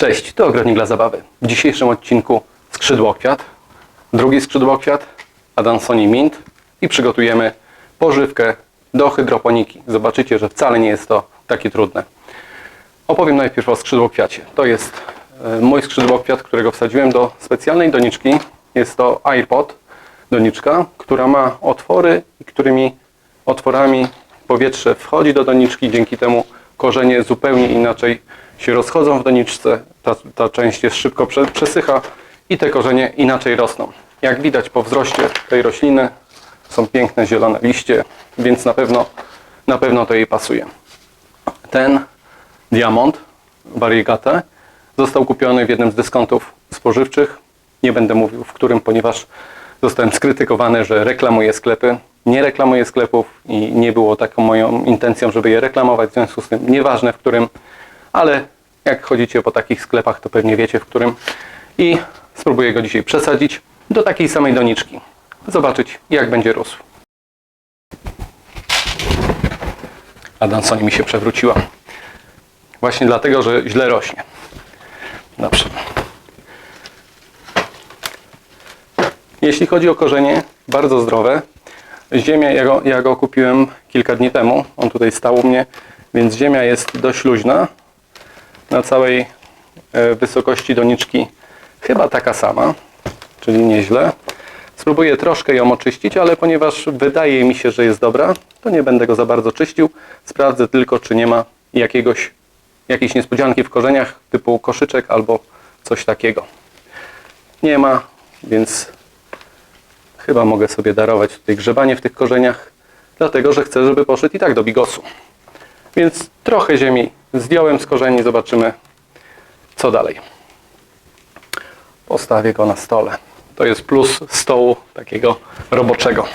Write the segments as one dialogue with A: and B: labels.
A: Cześć, to Ogrodnik dla Zabawy. W dzisiejszym odcinku skrzydłokwiat, drugi skrzydłokwiat, Adansoni Mint i przygotujemy pożywkę do hydroponiki. Zobaczycie, że wcale nie jest to takie trudne. Opowiem najpierw o skrzydłokwiacie. To jest e, mój skrzydłokwiat, którego wsadziłem do specjalnej doniczki. Jest to iPod doniczka, która ma otwory i którymi otworami powietrze wchodzi do doniczki. Dzięki temu korzenie zupełnie inaczej się rozchodzą w doniczce. Ta, ta część jest szybko prze, przesycha i te korzenie inaczej rosną. Jak widać po wzroście tej rośliny są piękne zielone liście, więc na pewno, na pewno to jej pasuje. Ten diamont variegata został kupiony w jednym z dyskontów spożywczych. Nie będę mówił w którym, ponieważ zostałem skrytykowany, że reklamuję sklepy. Nie reklamuję sklepów i nie było taką moją intencją, żeby je reklamować, w związku z tym nieważne w którym, ale jak chodzicie po takich sklepach, to pewnie wiecie w którym. I spróbuję go dzisiaj przesadzić do takiej samej doniczki. Zobaczyć jak będzie rósł. Adansoni mi się przewróciła. Właśnie dlatego, że źle rośnie. Dobrze. Jeśli chodzi o korzenie, bardzo zdrowe. Ziemia, ja go, ja go kupiłem kilka dni temu. On tutaj stał u mnie, więc ziemia jest dość luźna. Na całej e, wysokości doniczki chyba taka sama, czyli nieźle. Spróbuję troszkę ją oczyścić, ale ponieważ wydaje mi się, że jest dobra, to nie będę go za bardzo czyścił. Sprawdzę tylko, czy nie ma jakiegoś, jakiejś niespodzianki w korzeniach, typu koszyczek albo coś takiego. Nie ma, więc chyba mogę sobie darować tutaj grzebanie w tych korzeniach, dlatego że chcę, żeby poszedł i tak do bigosu. Więc trochę ziemi zdjąłem z korzeni, zobaczymy co dalej. Postawię go na stole. To jest plus stołu takiego roboczego.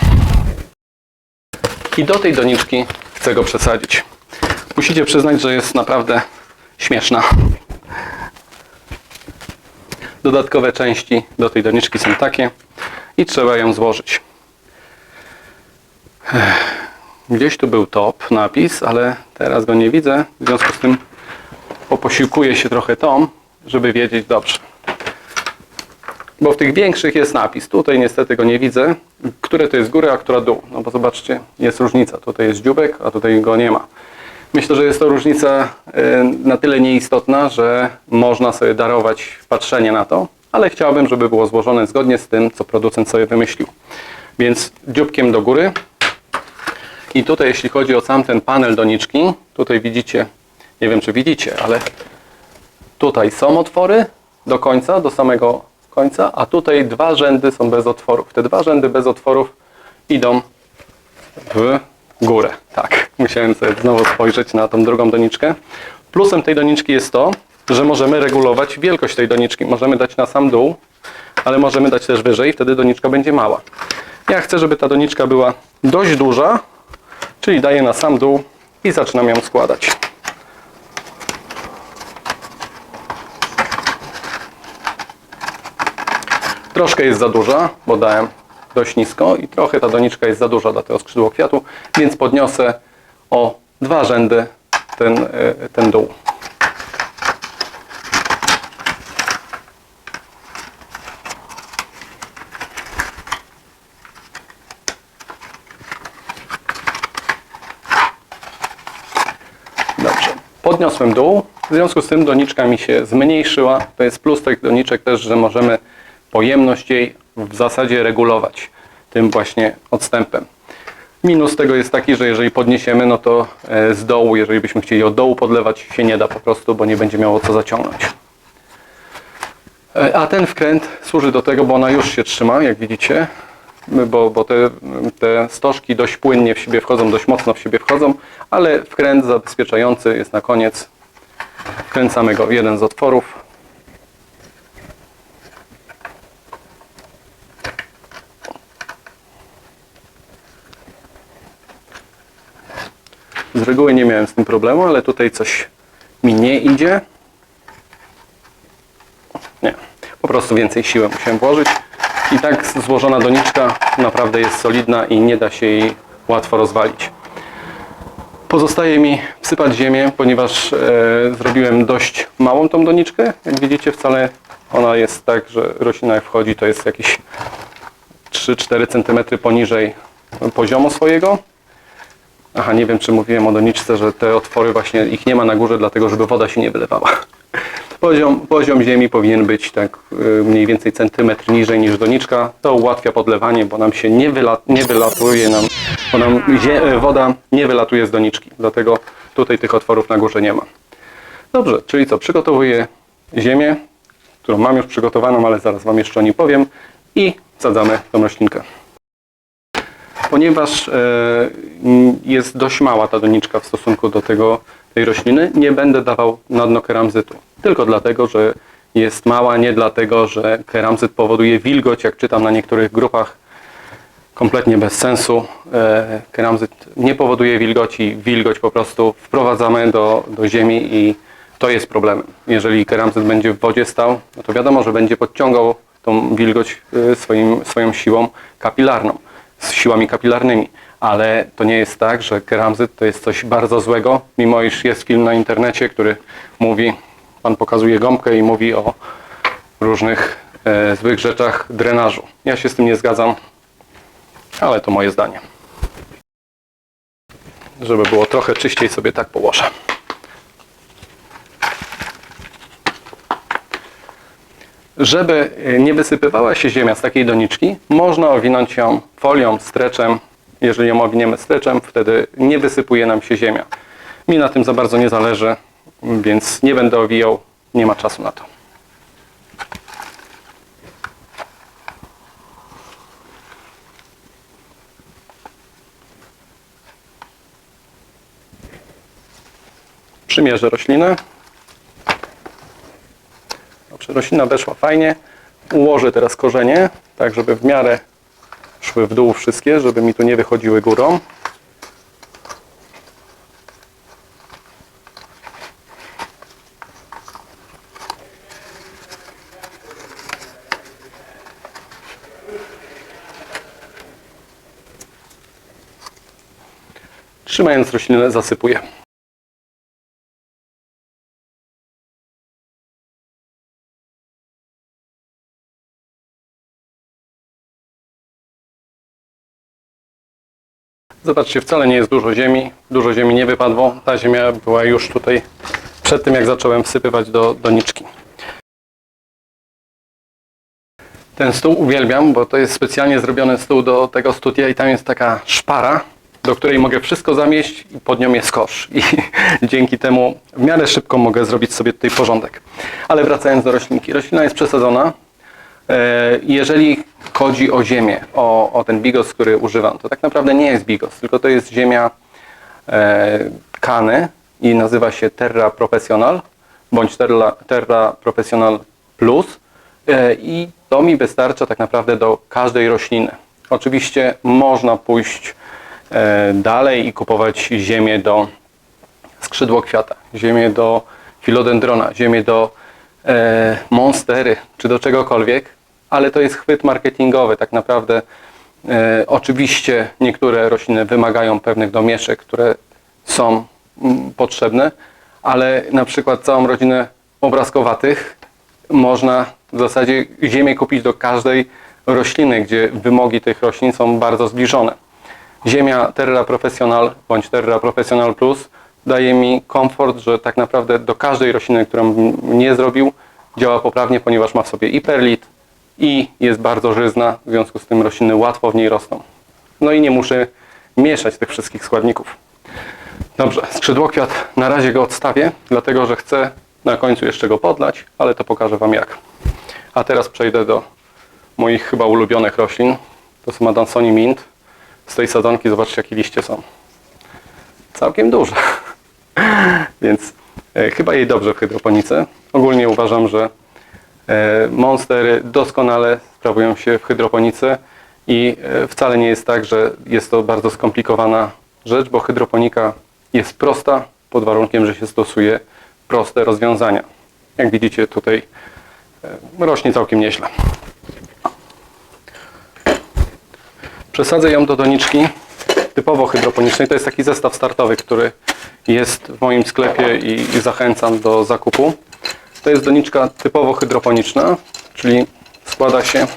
A: I do tej doniczki chcę go przesadzić. Musicie przyznać, że jest naprawdę śmieszna. Dodatkowe części do tej doniczki są takie i trzeba ją złożyć. Gdzieś tu był top napis, ale teraz go nie widzę. W związku z tym poposiłkuję się trochę tą, żeby wiedzieć dobrze. Bo w tych większych jest napis. Tutaj niestety go nie widzę. Które to jest góra, a która dół. No bo zobaczcie, jest różnica. Tutaj jest dziubek, a tutaj go nie ma. Myślę, że jest to różnica y, na tyle nieistotna, że można sobie darować patrzenie na to, ale chciałbym, żeby było złożone zgodnie z tym, co producent sobie wymyślił. Więc dzióbkiem do góry. I tutaj, jeśli chodzi o sam ten panel doniczki, tutaj widzicie, nie wiem czy widzicie, ale tutaj są otwory do końca, do samego końca, a tutaj dwa rzędy są bez otworów. Te dwa rzędy bez otworów idą w górę. Tak, musiałem sobie znowu spojrzeć na tą drugą doniczkę. Plusem tej doniczki jest to, że możemy regulować wielkość tej doniczki. Możemy dać na sam dół, ale możemy dać też wyżej, wtedy doniczka będzie mała. Ja chcę, żeby ta doniczka była dość duża, czyli daję na sam dół i zaczynam ją składać. Troszkę jest za duża, bo dałem dość nisko i trochę ta doniczka jest za duża dla tego skrzydła kwiatu, więc podniosę o dwa rzędy ten, e, ten dół. Dobrze. Podniosłem dół. W związku z tym doniczka mi się zmniejszyła. To jest plus tych doniczek też, że możemy pojemność jej w zasadzie regulować tym właśnie odstępem. Minus tego jest taki, że jeżeli podniesiemy, no to e, z dołu, jeżeli byśmy chcieli od dołu podlewać, się nie da po prostu, bo nie będzie miało co zaciągnąć. E, A ten wkręt służy do tego, bo ona już się trzyma, jak widzicie, bo, bo te, te stożki dość płynnie w siebie wchodzą, dość mocno w siebie wchodzą, ale wkręt zabezpieczający jest na koniec. Wkręcamy go w jeden z otworów. Z reguły nie miałem z tym problemu, ale tutaj coś mi nie idzie. Nie, po prostu więcej siły musiałem włożyć. I tak złożona doniczka naprawdę jest solidna i nie da się jej łatwo rozwalić. Pozostaje mi wsypać ziemię, ponieważ e, zrobiłem dość małą tą doniczkę. Jak widzicie, wcale ona jest tak, że roślina jak wchodzi, to jest jakieś 3-4 cm poniżej poziomu swojego. Aha, nie wiem, czy mówiłem o doniczce, że te otwory właśnie, ich nie ma na górze, dlatego żeby woda się nie wylewała. Poziom, poziom ziemi powinien być tak y, mniej więcej centymetr niżej niż doniczka. To ułatwia podlewanie, bo nam się nie, wyla, nie wylatuje, nam, bo nam e, woda nie wylatuje z doniczki. Dlatego tutaj tych otworów na górze nie ma. Dobrze, czyli co? Przygotowuję ziemię, którą mam już przygotowaną, ale zaraz Wam jeszcze o niej powiem i sadzamy tą roślinkę. Ponieważ e, jest dość mała ta doniczka w stosunku do tego, tej rośliny, nie będę dawał na dno keramzytu. Tylko dlatego, że jest mała, nie dlatego, że keramzyt powoduje wilgoć, jak czytam na niektórych grupach, kompletnie bez sensu. E, keramzyt nie powoduje wilgoci, wilgoć po prostu wprowadzamy do, do ziemi i to jest problemem. Jeżeli keramzyt będzie w wodzie stał, no to wiadomo, że będzie podciągał tą wilgoć e, swoim, swoją siłą kapilarną, z siłami kapilarnymi. Ale to nie jest tak, że keramzyt to jest coś bardzo złego, mimo iż jest film na internecie, który mówi, pan pokazuje gąbkę i mówi o różnych e, złych rzeczach drenażu. Ja się z tym nie zgadzam, ale to moje zdanie. Żeby było trochę czyściej sobie tak położę. Żeby e, nie wysypywała się ziemia z takiej doniczki, można owinąć ją folią, streczem. Jeżeli ją owiniemy streczem, wtedy nie wysypuje nam się ziemia. Mi na tym za bardzo nie zależy, więc nie będę owijał, nie ma czasu na to. Przymierzę roślinę. Dobrze, roślina weszła fajnie. Ułożę teraz korzenie, tak żeby w miarę szły w dół wszystkie, żeby mi tu nie wychodziły górą. Trzymając roślinę zasypuję. Zobaczcie, wcale nie jest dużo ziemi. Dużo ziemi nie wypadło. Ta ziemia była już tutaj przed tym, jak zacząłem wsypywać do doniczki. Ten stół uwielbiam, bo to jest specjalnie zrobiony stół do tego studia i tam jest taka szpara, do której mogę wszystko zamieść i pod nią jest kosz. I dzięki temu w miarę szybko mogę zrobić sobie tutaj porządek. Ale wracając do roślinki. Roślina jest przesadzona. E, Jeżeli chodzi o ziemię, o, o ten bigos, który używam, to tak naprawdę nie jest bigos, tylko to jest ziemia e, kany i nazywa się Terra Professional bądź Terra, Terra Professional Plus e, i to mi wystarcza tak naprawdę do każdej rośliny. Oczywiście można pójść dalej i kupować ziemię do skrzydłokwiata, ziemię do filodendrona, ziemię do monstery czy do czegokolwiek, ale to jest chwyt marketingowy. Tak naprawdę e, oczywiście niektóre rośliny wymagają pewnych domieszek, które są mm, potrzebne, ale na przykład całą rodzinę obrazkowatych można w zasadzie ziemię kupić do każdej rośliny, gdzie wymogi tych roślin są bardzo zbliżone. Ziemia Terra Professional bądź Terra Professional Plus daje mi komfort, że tak naprawdę do każdej rośliny, którą nie zrobił, działa poprawnie, ponieważ ma w sobie i perlit, i jest bardzo żyzna, w związku z tym rośliny łatwo w niej rosną. No i nie muszę mieszać tych wszystkich składników. Dobrze, skrzydłokwiat na razie go odstawię, dlatego że chcę na końcu jeszcze go podlać, ale to pokażę Wam jak. A teraz przejdę do moich chyba ulubionych roślin. To są Adansoni Mint. Z tej sadzonki zobaczcie jakie liście są. Całkiem duże. Więc e, chyba jej dobrze w hydroponice. Ogólnie uważam, że monstery doskonale sprawują się w hydroponice i e, wcale nie jest tak, że jest to bardzo skomplikowana rzecz, bo hydroponika jest prosta pod warunkiem, że się stosuje proste rozwiązania. Jak widzicie tutaj e, rośnie całkiem nieźle. Przesadzę ją do doniczki typowo hydroponicznej. To jest taki zestaw startowy, który jest w moim sklepie i zachęcam do zakupu. To jest doniczka typowo hydroponiczna, czyli składa się,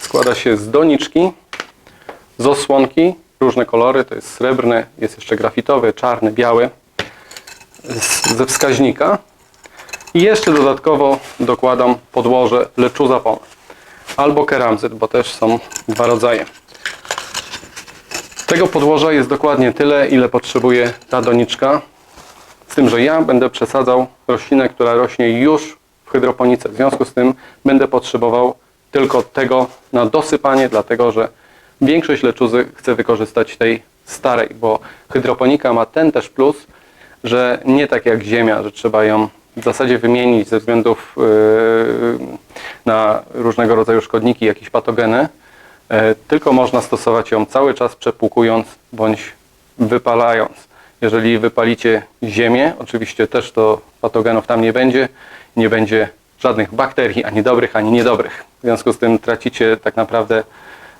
A: składa się z doniczki, z osłonki, różne kolory, to jest srebrny, jest jeszcze grafitowy, czarny, biały, ze wskaźnika i jeszcze dodatkowo dokładam podłoże leczuza pon albo keramzyt, bo też są dwa rodzaje. Tego podłoża jest dokładnie tyle, ile potrzebuje ta doniczka. Z tym, że ja będę przesadzał roślinę, która rośnie już w hydroponice. W związku z tym będę potrzebował tylko tego na dosypanie, dlatego że większość leczuzy chcę wykorzystać tej starej, bo hydroponika ma ten też plus, że nie tak jak ziemia, że trzeba ją w zasadzie wymienić ze względów yy, na różnego rodzaju szkodniki, jakieś patogeny, E, tylko można stosować ją cały czas przepłukując bądź wypalając. Jeżeli wypalicie ziemię, oczywiście też to patogenów tam nie będzie, nie będzie żadnych bakterii, ani dobrych, ani niedobrych. W związku z tym tracicie tak naprawdę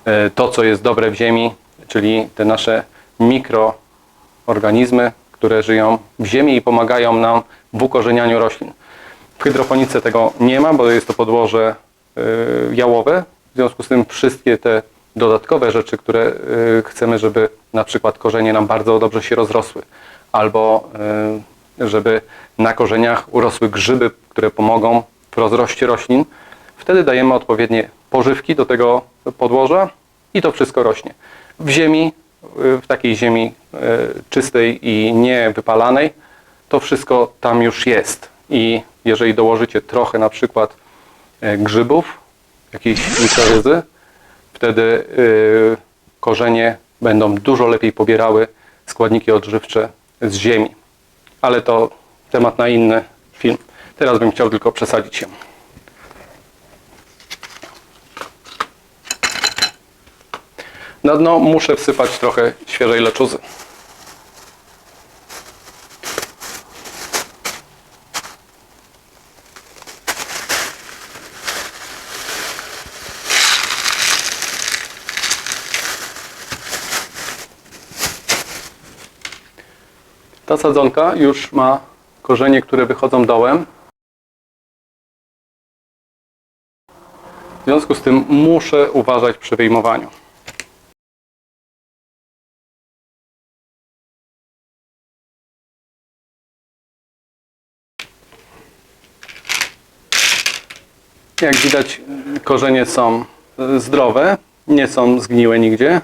A: e, to, co jest dobre w ziemi, czyli te nasze mikroorganizmy, które żyją w ziemi i pomagają nam w ukorzenianiu roślin. W hydroponice tego nie ma, bo jest to podłoże y, jałowe. W związku z tym wszystkie te dodatkowe rzeczy, które y, chcemy, żeby na przykład korzenie nam bardzo dobrze się rozrosły, albo y, żeby na korzeniach urosły grzyby, które pomogą w rozroście roślin, wtedy dajemy odpowiednie pożywki do tego podłoża i to wszystko rośnie. W ziemi, y, w takiej ziemi czystej i niewypalanej, to wszystko tam już jest. I jeżeli dołożycie trochę na przykład grzybów, jakiejś mikroryzy, wtedy y, korzenie będą dużo lepiej pobierały składniki odżywcze z ziemi. Ale to temat na inny film. Teraz bym chciał tylko przesadzić się. Na dno muszę wsypać trochę świeżej leczuzy. Ta sadzonka już ma korzenie, które wychodzą dołem. W związku z tym muszę uważać przy wyjmowaniu. Jak widać, korzenie są zdrowe, nie są zgniłe nigdzie.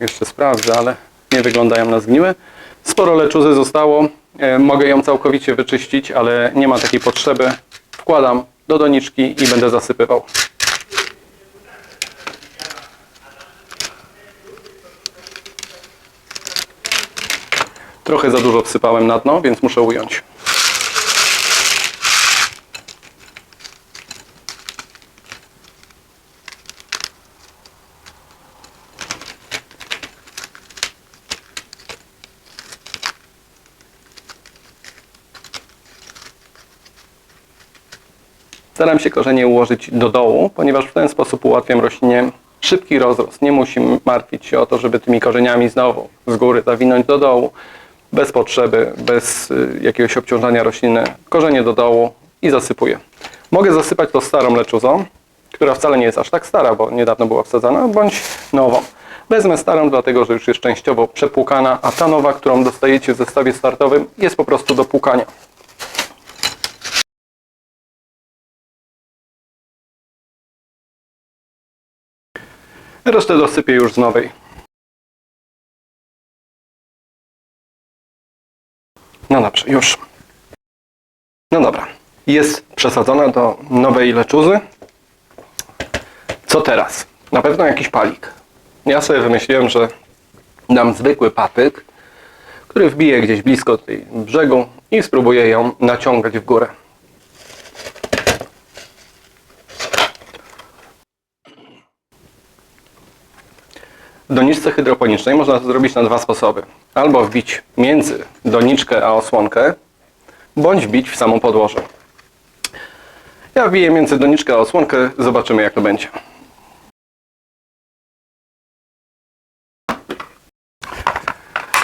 A: Jeszcze sprawdzę, ale nie wyglądają na zgniłe. Sporo leczuzy zostało. E, Mogę ją całkowicie wyczyścić, ale nie ma takiej potrzeby. Wkładam do doniczki i będę zasypywał. Trochę za dużo wsypałem na dno, więc muszę ująć. Staram się korzenie ułożyć do dołu, ponieważ w ten sposób ułatwiam roślinie szybki rozrost. Nie musi martwić się o to, żeby tymi korzeniami znowu z góry zawinąć do dołu, bez potrzeby, bez y, jakiegoś obciążania rośliny. Korzenie do dołu i zasypuję. Mogę zasypać to starą leczuzą, która wcale nie jest aż tak stara, bo niedawno była wsadzana, bądź nową. Wezmę starą, dlatego że już jest częściowo przepłukana, a ta nowa, którą dostajecie w zestawie startowym, jest po prostu do płukania. Resztę dosypię już z nowej. No dobrze, już. No dobra. Jest przesadzona do nowej leczuzy. Co teraz? Na pewno jakiś palik. Ja sobie wymyśliłem, że dam zwykły patyk, który wbije gdzieś blisko tej brzegu i spróbuję ją naciągać w górę. W doniczce hydroponicznej można to zrobić na dwa sposoby. Albo wbić między doniczkę a osłonkę, bądź wbić w samą podłoże. Ja wbiję między doniczkę a osłonkę, zobaczymy jak to będzie.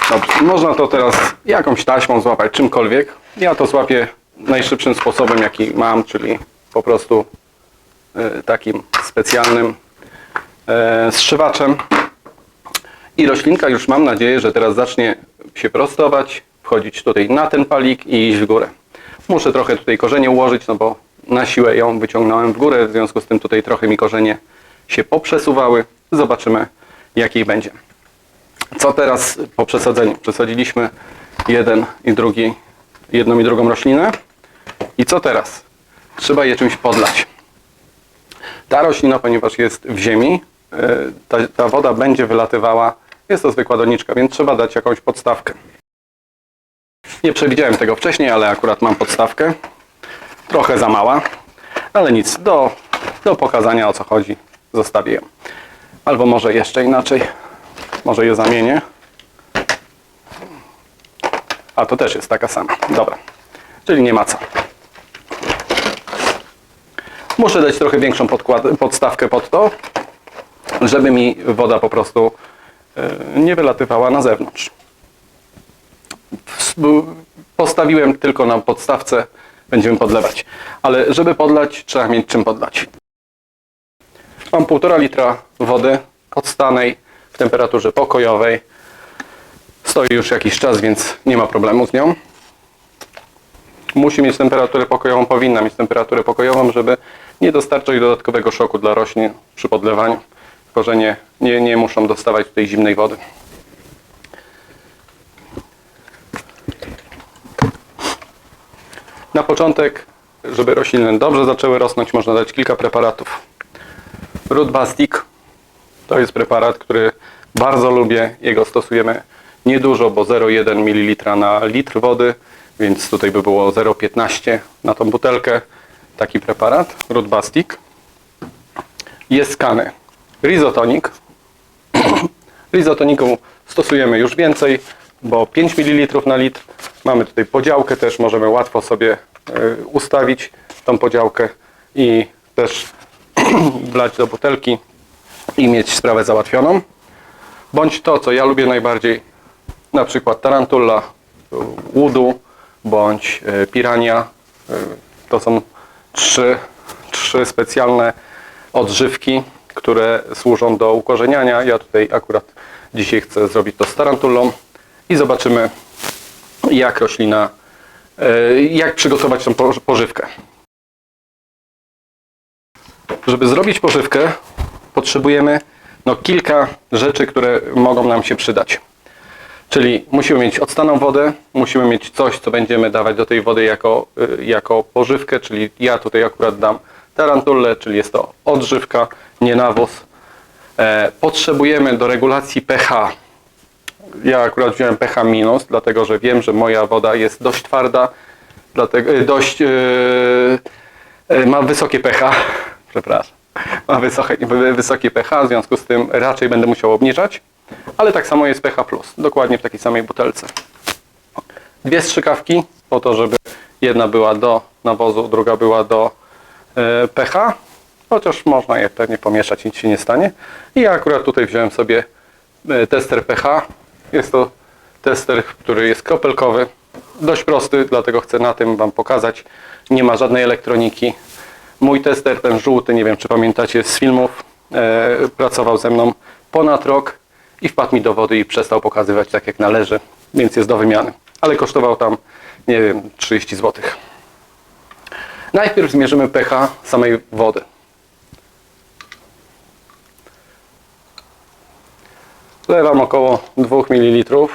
A: Dobrze, Można to teraz jakąś taśmą złapać, czymkolwiek. Ja to złapię najszybszym sposobem, jaki mam, czyli po prostu e, takim specjalnym e, zszywaczem. I roślinka już mam nadzieję, że teraz zacznie się prostować, wchodzić tutaj na ten palik i iść w górę. Muszę trochę tutaj korzenie ułożyć, no bo na siłę ją wyciągnąłem w górę, w związku z tym tutaj trochę mi korzenie się poprzesuwały. Zobaczymy, jaki będzie. Co teraz po przesadzeniu? Przesadziliśmy jeden i drugi, jedną i drugą roślinę. I co teraz? Trzeba je czymś podlać. Ta roślina, ponieważ jest w ziemi, e, ta, ta woda będzie wylatywała. Jest to zwykła doniczka, więc trzeba dać jakąś podstawkę. Nie przewidziałem tego wcześniej, ale akurat mam podstawkę. Trochę za mała, ale nic. Do, do pokazania o co chodzi zostawię ją. Albo może jeszcze inaczej. Może je zamienię. A to też jest taka sama. Dobra. Czyli nie ma co. Muszę dać trochę większą podstawkę pod to, żeby mi woda po prostu nie wylatywała na zewnątrz. Postawiłem tylko na podstawce, będziemy podlewać. Ale żeby podlać, trzeba mieć czym podlać. Mam 1,5 litra wody odstanej w temperaturze pokojowej. Stoi już jakiś czas, więc nie ma problemu z nią. Musi mieć temperaturę pokojową, powinna mieć temperaturę pokojową, żeby nie dostarczać dodatkowego szoku dla roślin przy podlewaniu. Korzenie nie, nie muszą dostawać tutaj zimnej wody. Na początek, żeby rośliny dobrze zaczęły rosnąć, można dać kilka preparatów. Root to jest preparat, który bardzo lubię. Jego stosujemy niedużo, bo 0,1 ml na litr wody, więc tutaj by było 0,15 na tą butelkę. Taki preparat, Root. Jest skany. Rizotonic. Rizotoniku stosujemy już więcej, bo 5 ml na litr. Mamy tutaj podziałkę też, możemy łatwo sobie y, ustawić tą podziałkę i też wlać do butelki i mieć sprawę załatwioną. Bądź to, co ja lubię najbardziej, na przykład tarantula, łudu, bądź e, pirania. E, To są trzy, trzy specjalne odżywki, które służą do ukorzeniania. Ja tutaj akurat dzisiaj chcę zrobić to z tarantulą i zobaczymy, jak roślina, e, jak przygotować tą po- pożywkę. Żeby zrobić pożywkę, potrzebujemy no, kilka rzeczy, które mogą nam się przydać. Czyli musimy mieć odstaną wodę, musimy mieć coś, co będziemy dawać do tej wody jako, y, jako pożywkę, czyli ja tutaj akurat dam tarantulę, czyli jest to odżywka, nie nawóz. E, potrzebujemy do regulacji pH. Ja akurat wziąłem pH minus, dlatego że wiem, że moja woda jest dość twarda, dlatego, y, dość y, y, ma wysokie pH, przepraszam, ma wysokie, wysokie pH, w związku z tym raczej będę musiał obniżać, ale tak samo jest pH+, dokładnie w takiej samej butelce. Dwie strzykawki, po to, żeby jedna była do nawozu, druga była do e, pH, chociaż można je pewnie pomieszać, nic się nie stanie. I ja akurat tutaj wziąłem sobie e, tester pH. Jest to tester, który jest kropelkowy, dość prosty, dlatego chcę na tym Wam pokazać. Nie ma żadnej elektroniki. Mój tester, ten żółty, nie wiem czy pamiętacie z filmów, e, pracował ze mną ponad rok i wpadł mi do wody i przestał pokazywać tak jak należy, więc jest do wymiany. Ale kosztował tam, nie wiem, 30 zł. Najpierw zmierzymy pH samej wody. Wlewam około 2 ml.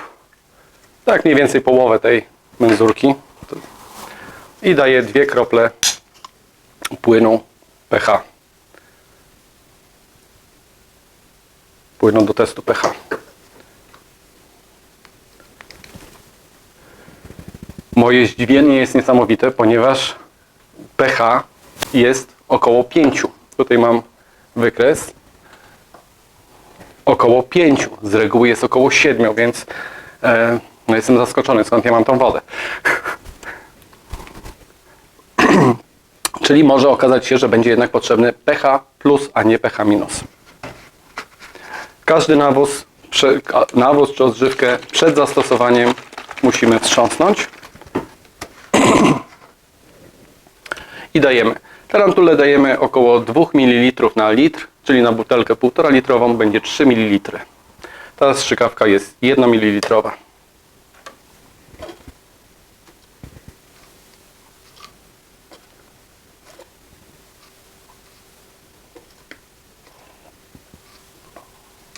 A: Tak mniej więcej połowę tej menzurki. I daję dwie krople płynu pH. Płynu do testu pH. Moje zdziwienie jest niesamowite, ponieważ pH jest około 5. Tutaj mam wykres. Około 5. Z reguły jest około 7, więc e, no jestem zaskoczony, skąd ja mam tą wodę. Czyli może okazać się, że będzie jednak potrzebny pH plus, a nie pH minus. Każdy nawóz nawóz czy odżywkę przed zastosowaniem musimy wstrząsnąć. I dajemy. Tarantule dajemy około 2 ml na litr, czyli na butelkę 1,5 litrową będzie 3 ml. Ta strzykawka jest 1 ml.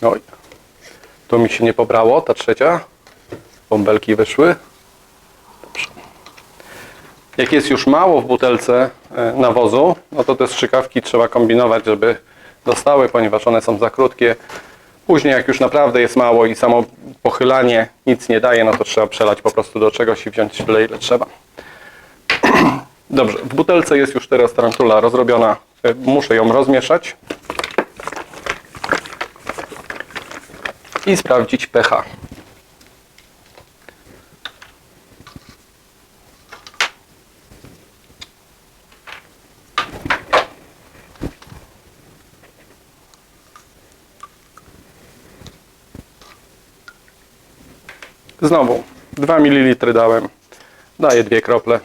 A: Oj, tu mi się nie pobrało, ta trzecia. Bąbelki wyszły. Jak jest już mało w butelce e, nawozu, no to te strzykawki trzeba kombinować, żeby dostały, ponieważ one są za krótkie. Później jak już naprawdę jest mało i samo pochylanie nic nie daje, no to trzeba przelać po prostu do czegoś i wziąć tyle ile trzeba. Dobrze, w butelce jest już teraz tarantula rozrobiona. E, Muszę ją rozmieszać. i sprawdzić pH. Znowu 2 ml dałem. Daję dwie krople.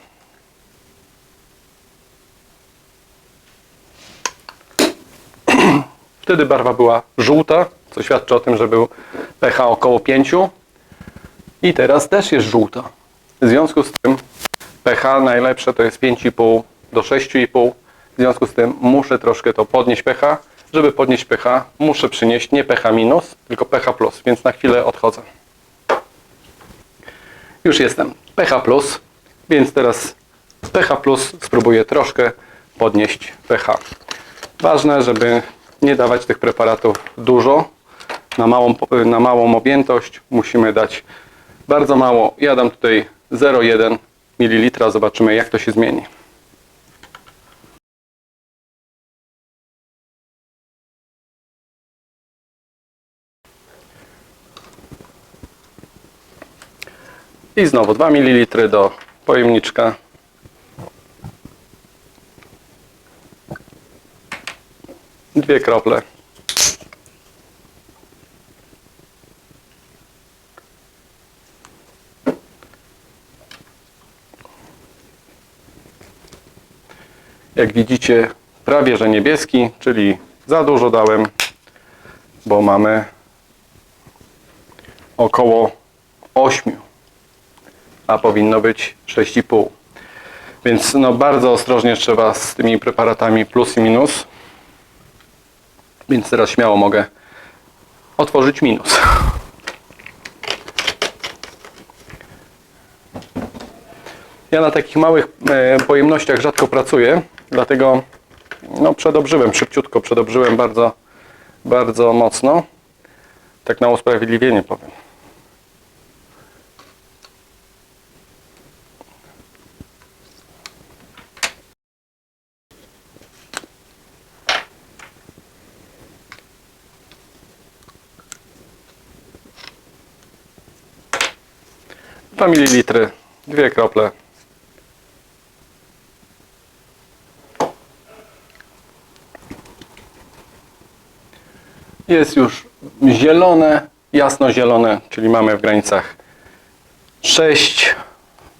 A: Wtedy barwa była żółta, co świadczy o tym, że był pH około 5. I teraz też jest żółta. W związku z tym pH najlepsze to jest 5,5 do 6,5. W związku z tym muszę troszkę to podnieść pH. Żeby podnieść pH, muszę przynieść nie pH minus, tylko pH plus, więc na chwilę odchodzę. Już jestem pH plus, więc teraz z pH plus spróbuję troszkę podnieść pH. Ważne, żeby nie dawać tych preparatów dużo. Na małą, na małą objętość musimy dać bardzo mało. Ja dam tutaj 0,1 ml. Zobaczymy jak to się zmieni. I znowu 2 ml do pojemniczka. Dwie krople. Jak widzicie, prawie że niebieski, czyli za dużo dałem, bo mamy około 8, a powinno być 6,5. Więc no bardzo ostrożnie trzeba z tymi preparatami plus i minus. Więc teraz śmiało mogę otworzyć minus. Ja na takich małych e, pojemnościach rzadko pracuję, dlatego no, przedobrzyłem szybciutko, przedobrzyłem bardzo, bardzo mocno. Tak na usprawiedliwienie powiem. Dwa mililitry, dwie krople. Jest już zielone, jasno-zielone, czyli mamy w granicach 6,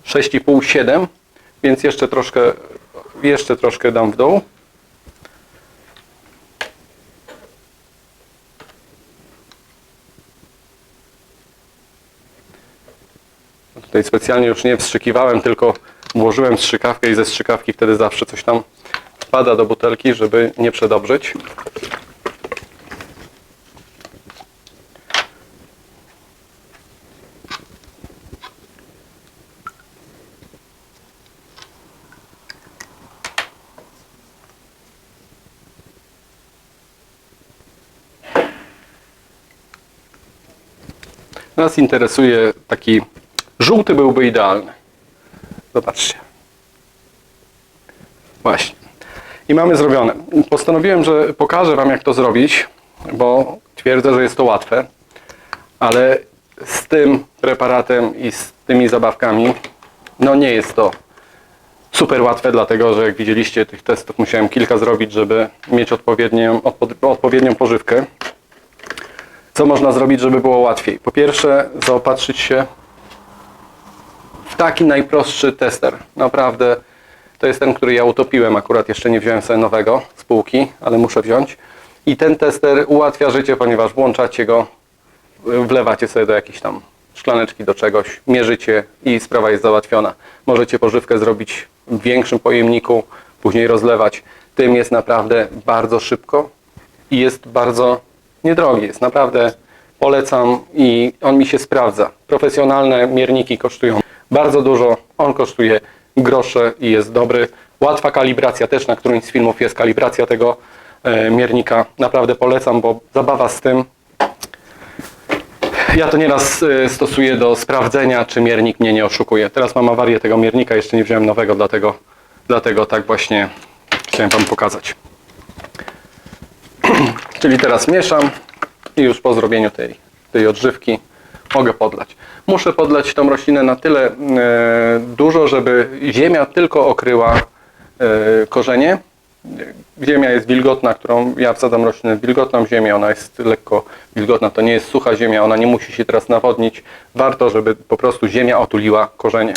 A: 6,5, 7, więc jeszcze troszkę, jeszcze troszkę dam w dół. Tutaj specjalnie już nie wstrzykiwałem, tylko włożyłem strzykawkę i ze strzykawki wtedy zawsze coś tam wpada do butelki, żeby nie przedobrzyć. Nas interesuje taki żółty byłby idealny. Zobaczcie. Właśnie. I mamy zrobione. Postanowiłem, że pokażę Wam jak to zrobić, bo twierdzę, że jest to łatwe, ale z tym preparatem i z tymi zabawkami, no nie jest to super łatwe, dlatego że jak widzieliście, tych testów musiałem kilka zrobić, żeby mieć odpowiednią, odpo- odpowiednią pożywkę. Co można zrobić, żeby było łatwiej? Po pierwsze, zaopatrzyć się taki najprostszy tester. Naprawdę to jest ten, który ja utopiłem. Akurat jeszcze nie wziąłem sobie nowego z półki, ale muszę wziąć. I ten tester ułatwia życie, ponieważ włączacie go, wlewacie sobie do jakiejś tam szklaneczki, do czegoś, mierzycie i sprawa jest załatwiona. Możecie pożywkę zrobić w większym pojemniku, później rozlewać. Tym jest naprawdę bardzo szybko i jest bardzo niedrogi. Jest naprawdę polecam i on mi się sprawdza. Profesjonalne mierniki kosztują bardzo dużo. On kosztuje grosze i jest dobry. Łatwa kalibracja też na którymś z filmów jest kalibracja tego e, miernika. Naprawdę polecam, bo zabawa z tym. Ja to nieraz e, stosuję do sprawdzenia, czy miernik mnie nie oszukuje. Teraz mam awarię tego miernika, jeszcze nie wziąłem nowego, dlatego, dlatego tak właśnie chciałem Wam pokazać. Czyli teraz mieszam i już po zrobieniu tej, tej odżywki mogę podlać. Muszę podlać tą roślinę na tyle e, dużo, żeby ziemia tylko okryła e, korzenie. Ziemia jest wilgotna, którą ja wsadzam roślinę w wilgotną ziemię, ona jest lekko wilgotna, to nie jest sucha ziemia, ona nie musi się teraz nawodnić. Warto, żeby po prostu ziemia otuliła korzenie.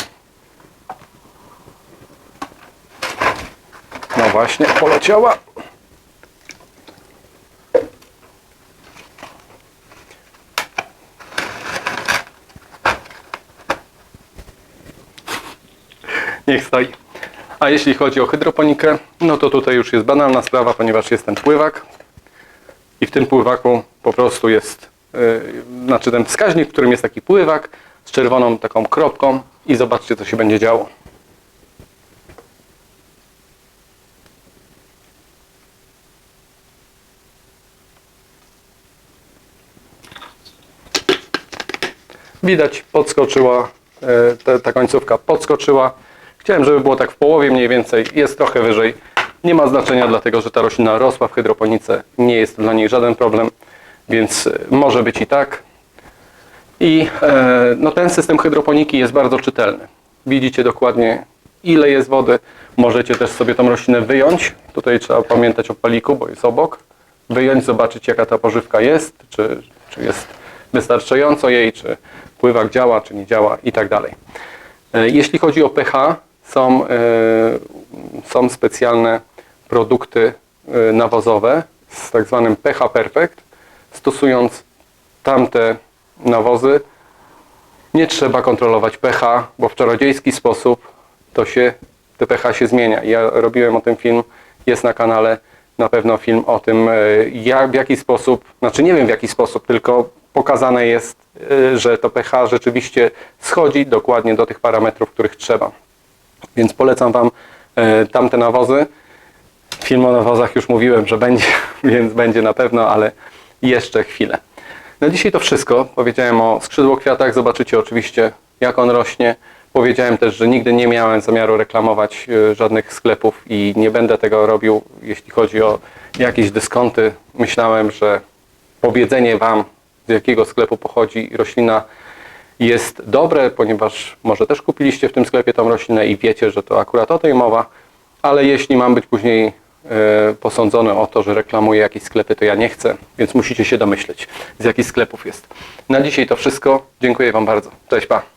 A: No właśnie, poleciała. Niech stoi. A jeśli chodzi o hydroponikę, no to tutaj już jest banalna sprawa, ponieważ jest ten pływak i w tym pływaku po prostu jest, yy, znaczy ten wskaźnik, w którym jest taki pływak z czerwoną taką kropką i zobaczcie, co się będzie działo. Widać, podskoczyła, e, ta, ta końcówka podskoczyła. Chciałem, żeby było tak w połowie mniej więcej, jest trochę wyżej. Nie ma znaczenia, dlatego że ta roślina rosła w hydroponice, nie jest dla niej żaden problem, więc e, może być i tak. I e, no, ten system hydroponiki jest bardzo czytelny. Widzicie dokładnie ile jest wody. Możecie też sobie tą roślinę wyjąć. Tutaj trzeba pamiętać o paliku, bo jest obok. Wyjąć, zobaczyć jaka ta pożywka jest, czy, czy jest wystarczająco jej, czy pływak działa, czy nie działa i tak dalej. E, Jeśli chodzi o pH, są, e, są specjalne produkty e, nawozowe z tak zwanym pH Perfect. Stosując tamte nawozy, nie trzeba kontrolować pH, bo w czarodziejski sposób to się, te pH się zmienia. Ja robiłem o tym film, jest na kanale na pewno film o tym, e, jak, w jaki sposób, znaczy nie wiem w jaki sposób, tylko pokazane jest, że to pH rzeczywiście schodzi dokładnie do tych parametrów, których trzeba. Więc polecam Wam e, tamte nawozy. Film o nawozach już mówiłem, że będzie, więc będzie na pewno, ale jeszcze chwilę. Na dzisiaj to wszystko. Powiedziałem o skrzydłokwiatach. Zobaczycie oczywiście, jak on rośnie. Powiedziałem też, że nigdy nie miałem zamiaru reklamować e, żadnych sklepów i nie będę tego robił, jeśli chodzi o jakieś dyskonty. Myślałem, że powiedzenie Wam, z jakiego sklepu pochodzi roślina, jest dobre, ponieważ może też kupiliście w tym sklepie tą roślinę i wiecie, że to akurat o tej mowa, ale jeśli mam być później e, posądzony o to, że reklamuję jakieś sklepy, to ja nie chcę, więc musicie się domyśleć, z jakich sklepów jest. Na dzisiaj to wszystko. Dziękuję Wam bardzo. Cześć, pa!